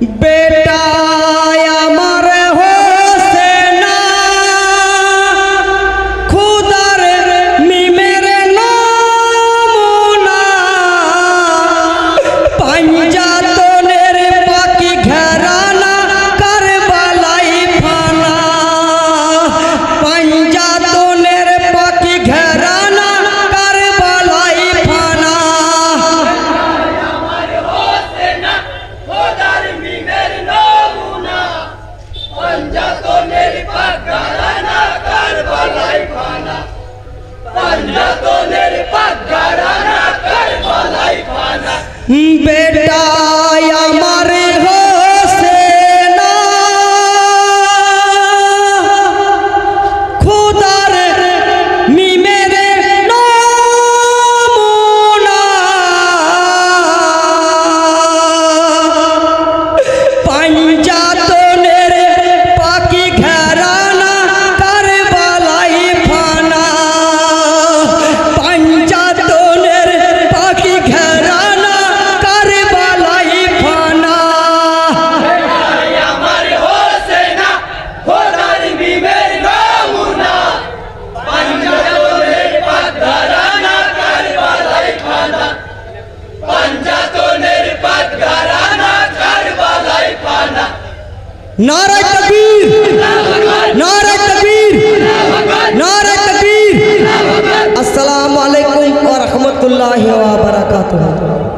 Baby. बेटा নারায় তকবীর নারায় তকবীর নারায় তকবীর। আসসালামু আলাইকুম ওয়া রাহমাতুল্লাহি ওয়া বারাকাতুহু।